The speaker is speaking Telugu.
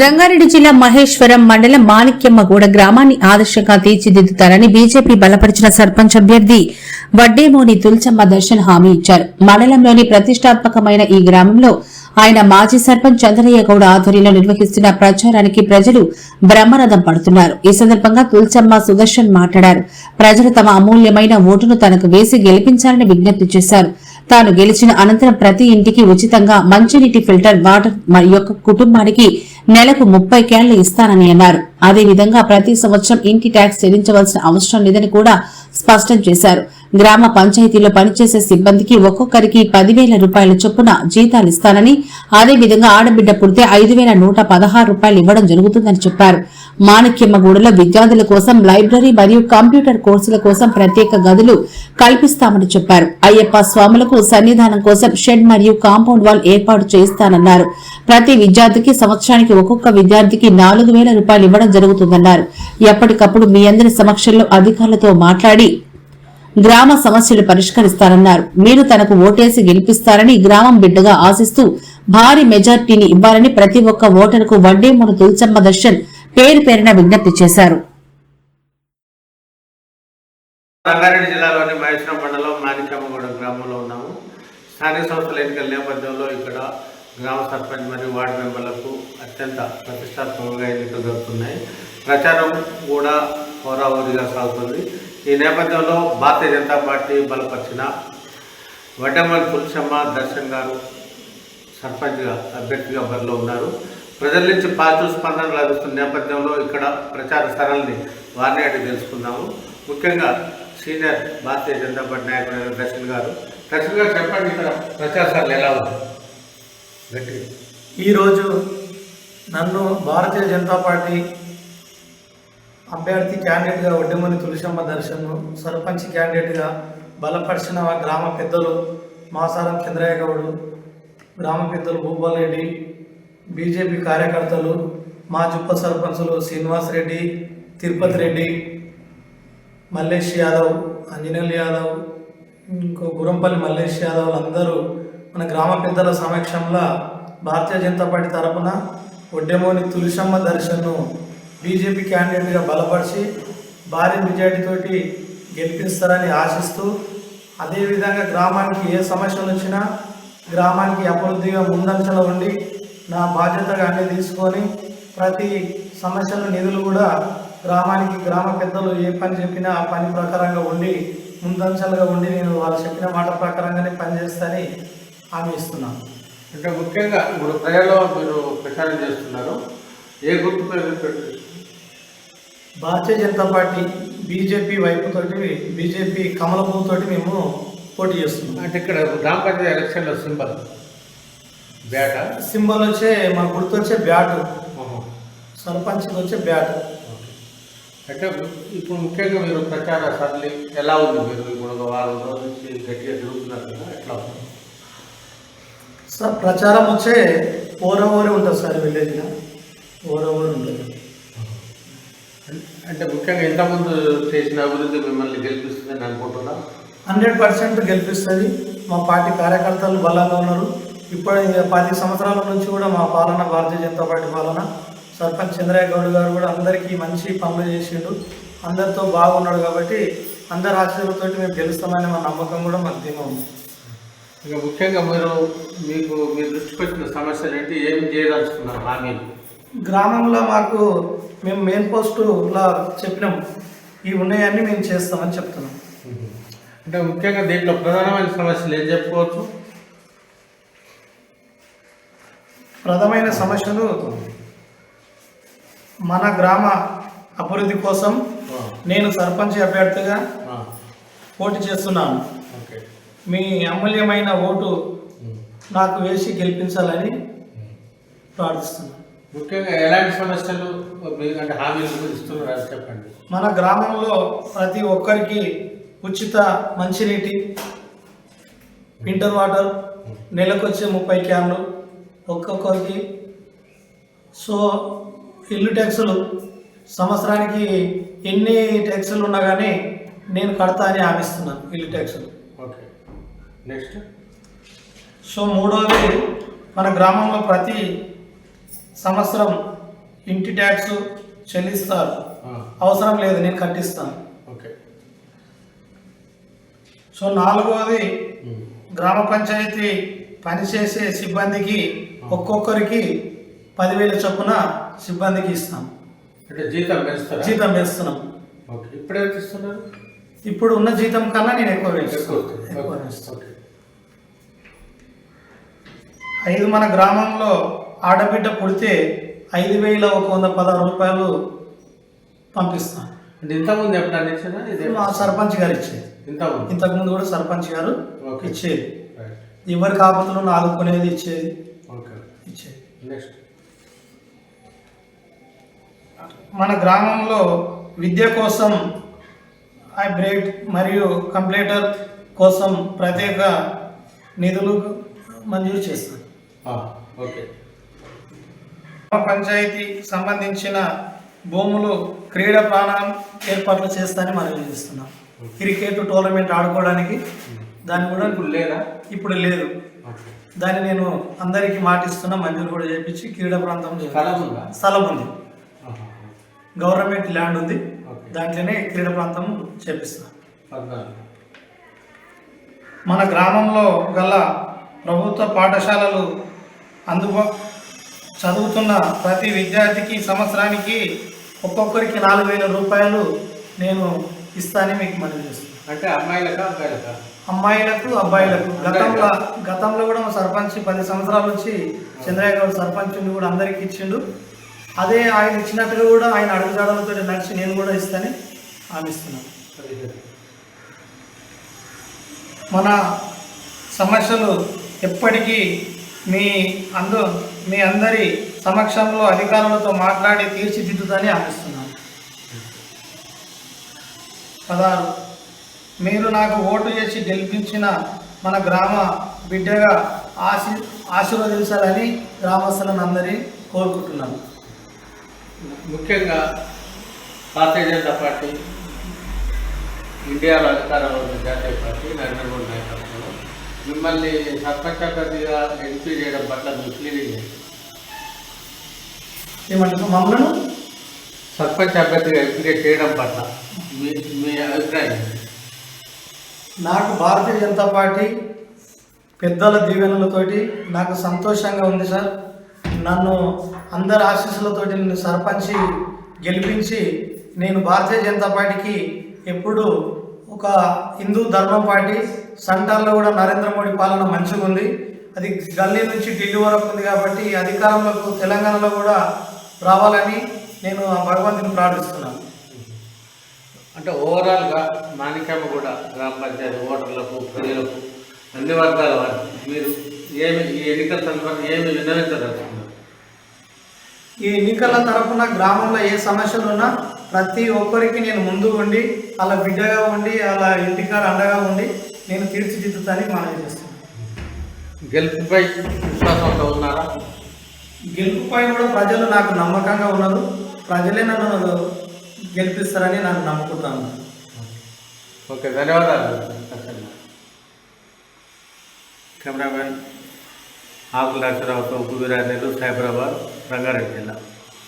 రంగారెడ్డి జిల్లా మహేశ్వరం మండలం మాణిక్యమ్మగూడ గ్రామాన్ని ఆదర్శంగా తీర్చిదిద్దుతారని బీజేపీ బలపరిచిన సర్పంచ్ అభ్యర్థి వడ్డేమోని తుల్చమ్మ దర్శన్ హామీ ఇచ్చారు. మండలంలోని ప్రతిష్టాత్మకమైన ఈ గ్రామంలో ఆయన మాజీ సర్పంచ్ చంద్రయ్య గౌడ ఆధ్వర్యంలో నిర్వహిస్తున్న ప్రచారానికి ప్రజలు బ్రహ్మరథం పడుతున్నారు. ఈ సందర్భంగా తుల్చమ్మ సుదర్శన్ మాట్లాడారు. ప్రజలు తమ అమూల్యమైన ఓటును తనకు వేసి గెలిపించాలని విజ్ఞప్తి చేశారు. తాను గెలిచిన అనంతరం ప్రతి ఇంటికి ఉచితంగా మంచినీటి ఫిల్టర్ వాటర్ యొక్క కుటుంబానికి నెలకు ముప్పై క్యాన్లు ఇస్తానని అన్నారు. అదేవిధంగా ప్రతి సంవత్సరం ఇంటి ట్యాక్స్ చెల్లించవలసిన అవసరం లేదని కూడా స్పష్టం చేశారు. గ్రామ పంచాయతీలో పనిచేసే సిబ్బందికి ఒక్కొక్కరికి పదివేల రూపాయల చొప్పున జీతాలు ఇస్తానని అదేవిధంగా ఆడబిడ్డ పుడితే ఐదు వేల నూట పదహారు రూపాయలు ఇవ్వడం జరుగుతుందని చెప్పారు. మాణిక్యమ్మగూడలో విద్యార్థుల కోసం లైబ్రరీ మరియు కంప్యూటర్ కోర్సుల కోసం ప్రత్యేక గదులు కల్పిస్తామని చెప్పారు. అయ్యప్ప స్వాములకు సన్నిధానం కోసం షెడ్ మరియు కాంపౌండ్ వాల్ ఏర్పాటు చేయిస్తానన్నారు. ప్రతి విద్యార్థికి సంవత్సరానికి ఒక్కొక్క విద్యార్థికి నాలుగు వేల రూపాయలు ఇవ్వడం జరుగుతుందన్నారు. ఎప్పటికప్పుడు మీ అందరి సమక్షంలో అధికారులతో మాట్లాడి గ్రామ సమస్యలు పరిష్కరిస్తారన్నారు మీరు తనకు ఓటేసి గెలిపిస్తారని గ్రామం బిడ్డగా ఆశిస్తూ భారీ మెజార్టీని ఇవ్వాలని ప్రతి ఒక్క ఓటరుకు వడ్డేమును తుల్చమ్మ దర్శన్ పేరు పేరున విజ్ఞప్తి చేశారు. రంగారెడ్డి జిల్లాలోని మహేశ్వరం మండలం మాణిక్యమ్మగూడ గ్రామంలో ఉన్నాము. స్థానిక సంస్థల ఎన్నికల నేపథ్యంలో ఇక్కడ గ్రామ సర్పంచ్ మరియు వార్డు మెంబర్లకు అత్యంత ప్రతిష్టాత్మకంగా ఎన్నికలు జరుగుతున్నాయి. ప్రచారం కూడా హోరాహోరీగా సాగుతుంది. ఈ నేపథ్యంలో భారతీయ జనతా పార్టీ బలపరిచిన వడ్డమల్ తులసమ్మ దర్శన్ గారు సర్పంచ్గా అభ్యర్థిగా బరిలో ఉన్నారు. ప్రజల నుంచి పాజిటివ్ స్పందన లభిస్తున్న నేపథ్యంలో ఇక్కడ ప్రచార సరళిని వారిని అడిగి తెలుసుకున్నాము ముఖ్యంగా సీనియర్ భారతీయ జనతా పార్టీ నాయకుడు దర్శన్ గారు. దర్శన్ గారు చెప్పండి ఇక్కడ ప్రచార సరళి ఎలా ఉంది గట్టి ఈరోజు నన్ను భారతీయ జనతా పార్టీ అభ్యర్థి క్యాండిడేట్గా ఒడ్డమని తులసమ్మ దర్శన్ సర్పంచ్ క్యాండిడేట్గా బలపరిచిన గ్రామ పెద్దలు మాసారం చంద్రయ్య గౌడు గ్రామ పెద్దలు భూపాల్ రెడ్డి బీజేపీ కార్యకర్తలు మా జుప్ప సర్పంచులు శ్రీనివాస్ రెడ్డి తిరుపతి రెడ్డి మల్లేష్ యాదవ్ అంజనేయులు యాదవ్ ఇంకో గురంపల్లి మల్లేష్ యాదవ్ అందరూ మన గ్రామ పెద్దల సమక్షంలో భారతీయ జనతా పార్టీ తరపున ఒడ్డెమోని తులసమ్మ దర్శన్ను బీజేపీ క్యాండిడేట్గా బలపరిచి భారీ మెజార్టీతోటి గెలిపిస్తారని ఆశిస్తూ అదేవిధంగా గ్రామానికి ఏ సమస్యలు వచ్చినా గ్రామానికి అభివృద్ధిగా ముందంచలో ఉండి నా బాధ్యతగా అన్ని తీసుకొని ప్రతి సమస్యలు నిధులు కూడా గ్రామానికి గ్రామ పెద్దలు ఏ పని చెప్పినా ఆ పని ప్రకారంగా ఉండి ముందంచలుగా ఉండి నేను వాళ్ళు చెప్పిన మాట ప్రకారంగానే పనిచేస్తానని హామీ ఇస్తున్నాను. అంటే ముఖ్యంగా ఇప్పుడు ప్రజల్లో మీరు ప్రచారం చేస్తున్నారు. ఏ గుర్తు పేరు పెట్టి భారతీయ జనతా పార్టీ బీజేపీ వైపుతోటి బీజేపీ కమలపుతోటి మేము పోటీ చేస్తున్నాం. అంటే ఇక్కడ గ్రామ పంచాయతీ ఎలక్షన్లో సింబల్ బేట సింబల్ వచ్చే మా గుర్తు వచ్చే బ్యాట్. సర్పంచ్కి వచ్చే బ్యాట్. అంటే ఇప్పుడు ముఖ్యంగా మీరు ప్రచార సరళి ఎలా ఉంది మీరు? ఇప్పుడు ఒక వారం రోజుల నుంచి గట్టిగా తిరుగుతున్నారు కదా ఎట్లా ఉంది? సార్ ప్రచారం వచ్చే ఓరవోరి ఉంటుంది సార్ విలేజ్లో. ఉంటుంది అంటే ముఖ్యంగా ఇంతకుముందు చేసిన అభివృద్ధి మిమ్మల్ని గెలిపిస్తుందని అనుకుంటున్నా? హండ్రెడ్ పర్సెంట్ గెలిపిస్తుంది. మా పార్టీ కార్యకర్తలు బలంగా ఉన్నారు. ఇప్పుడు పది సంవత్సరాల నుంచి కూడా మా పాలన భారతీయ జనతా పార్టీ పాలన. సర్పంచ్ చంద్రయ్య గౌడ్ గారు కూడా అందరికీ మంచి పనులు చేసిండు. అందరితో బాగున్నాడు కాబట్టి అందరి ఆశీర్వాదంతో మేము గెలుస్తామని మా నమ్మకం కూడా మాకు ధీమా ఉంది. ఇక ముఖ్యంగా మీరు మీకు మీ దృష్టికి వచ్చిన సమస్యలు ఏంటి? ఏం చేయదలుచుకున్నారు? హామీలు గ్రామంలో మాకు మేము మెయిన్ పోస్టులో చెప్పినాం. ఇవి ఉన్నాయన్నీ మేము చేస్తామని చెప్తున్నాం. అంటే ముఖ్యంగా దీంట్లో ప్రధానమైన సమస్యలు ఏం చెప్పుకోవచ్చు? ప్రధానమైన సమస్యలు మన గ్రామ అభివృద్ధి కోసం నేను సర్పంచ్ అభ్యర్థిగా పోటీ చేస్తున్నాను. మీ అమూల్యమైన ఓటు నాకు వేసి గెలిపించాలని ప్రార్థిస్తున్నాను. ముఖ్యంగా ఎలాంటి సమస్యలు అంటే హామీలు ఇస్తున్నారు చెప్పండి. మన గ్రామంలో ప్రతి ఒక్కరికి ఉచిత మంచినీటి ఫిల్టర్ వాటర్ నెలకు వచ్చే ముప్పై క్యాన్లు ఒక్కొక్కరికి. సో ఇల్లు ట్యాక్సులు సంవత్సరానికి ఎన్ని ట్యాక్సులు ఉన్నా కానీ నేను కడతా అని హామీస్తున్నాను ఇల్లు ట్యాక్సులు. ఓకే. నెక్స్ట్. సో మూడవది మన గ్రామంలో ప్రతి సంవత్సరం ఇంటి ట్యాక్స్ చెల్లిస్తారు. అవసరం లేదు నేను కట్టిస్తాను. ఓకే. సో నాలుగవది ఉమ్. గ్రామ పంచాయతీ పనిచేసే సిబ్బందికి ఒక్కొక్కరికి పదివేల చొప్పున సిబ్బందికి ఇస్తాం. అంటే జీతం పెంచుతారా? జీతం వేస్తున్నాం ఓకే. ఇప్పుడు ఎంత ఇస్తున్నారు ఇప్పుడు ఉన్న జీతం కన్నా నేను ఎక్కువ ఎక్కువ ఐదు మన గ్రామంలో ఆడబిడ్డ పుడితే ఐదు వేల ఒక వంద పదహారు రూపాయలు పంపిస్తాం. అంటే ఇంతకుముందు ఎప్పుడన్నా ఇచ్చారా? ఇదే మా సర్పంచ్ గారు ఇచ్చేది. ఇంతకుముందు? ఇంతకుముందు కూడా సర్పంచ్ గారు. ఇచ్చేది. రైట్. ఎవరికి ఆపదలు ఆదుకునేది ఇచ్చేది. ఓకే. ఇచ్చేది. నెక్స్ట్ మన గ్రామంలో విద్య కోసం హైబ్రిడ్ మరియు కంప్యూటర్ కోసం ప్రత్యేక నిధులు మంజూరు చేస్తాం ఆ, ఓకే గ్రామ పంచాయతీ సంబంధించిన భూములు క్రీడా ప్రాణం ఏర్పాట్లు చేస్తానని మనం చేస్తున్నాం క్రికెట్ టోర్నమెంట్ ఆడుకోవడానికి దాన్ని కూడా ఇప్పుడు లేదా? ఇప్పుడు లేదు. దాన్ని నేను అందరికీ మాటిస్తున్నా మంజూరు కూడా చేపించి క్రీడా ప్రాంతం. స్థలం ఉందా. గవర్నమెంట్ ల్యాండ్ ఉంది. దాంట్లోనే క్రీడా ప్రాంతం చేపిస్తాను. మన గ్రామంలో గల ప్రభుత్వ పాఠశాలలు అందుబా చదువుతున్న ప్రతి విద్యార్థికి సంవత్సరానికి ఒక్కొక్కరికి నాలుగు వేల రూపాయలు నేను ఇస్తానని మీకు మనవి చేస్తున్నాను అంటే అమ్మాయిలకా అబ్బాయిలకా? అమ్మాయిలకు అబ్బాయిలకు. గతంలో గతంలో కూడా మా సర్పంచ్ పది సంవత్సరాల నుంచి చంద్రయ్య గౌడ్ సర్పంచ్ కూడా అందరికి ఇచ్చిండు. అదే ఆయన ఇచ్చినట్టుగా కూడా ఆయన అడుగుజాడలతో నడిచి నేను కూడా ఇస్తున్నాను పదిహేను మన సమస్యలు ఎప్పటికీ మీ అందు మీ అందరి సమక్షంలో అధికారులతో మాట్లాడి తీర్చిదిద్దుదని ఆశిస్తున్నాను. పదహారు. మీరు నాకు ఓటు చేసి గెలిపించిన మన గ్రామ బిడ్డగా ఆశీ ఆశీర్వదించాలని గ్రామస్తులను అందరి కోరుకుంటున్నాను. ముఖ్యంగా భారతీయ జనతా పార్టీ ఇండియాలో అధికారంలో జాతీయ పార్టీ నరేంద్ర మోడీ మిమ్మల్ని సర్పంచ్ అభ్యర్థిగా ఎంపీ చేయడం పట్ల మీ ఫీలింగ్ ఏంటి? ఏమంటారు మమ్మల్ని సర్పంచ్ అభ్యర్థిగా ఎంపిక చేయడం పట్ల మీ మీ అభిప్రాయం? నాకు భారతీయ జనతా పార్టీ పెద్దల దీవెనలతోటి నాకు సంతోషంగా ఉంది సార్ నన్ను అందరి ఆశీస్సులతోటి నన్ను సర్పంచి గెలిపించి నేను భారతీయ జనతా పార్టీకి ఎప్పుడు ఒక హిందూ ధర్మం పార్టీ సెంటర్లో కూడా నరేంద్ర మోడీ పాలన మంచిగా ఉంది. అది గల్లీ నుంచి ఢిల్లీ వరకు ఉంది కాబట్టి అధికారంలోకి తెలంగాణలో కూడా రావాలని నేను ఆ భగవంతుని ప్రార్థిస్తున్నాను. అంటే ఓవరాల్గా మాణిక్యమ్మ కూడా గ్రామ పంచాయతీ ఓటర్లకు ప్రజలకు అన్ని వర్గాల వారికి మీరు ఏమి ఈ ఎన్నికల సందర్భంగా ఏమి విన్నవించదలుచుకున్నారు? ఈ ఎన్నికల తరపున గ్రామంలో ఏ సమస్యలు ఉన్నా ప్రతి ఒక్కరికి నేను ముందు ఉండి అలా బిడ్డగా ఉండి అలా ఇంటికాడ అండగా ఉండి నేను తీర్చిదిద్దుతానికి మనవి చేస్తాను గెలుపుపై విశ్వాసంతో ఉన్నారా? గెలుపుపై కూడా ప్రజలు నాకు నమ్మకంగా ఉన్నారు. ప్రజలే నన్ను గెలిపిస్తారని నాకు నమ్ముకుంటాను ఓకే ధన్యవాదాలు. కెమెరామెన్ ఆకుల నరసరావుతో గురురాజు సైబరాబాద్ రంగారెడ్డి జిల్లా.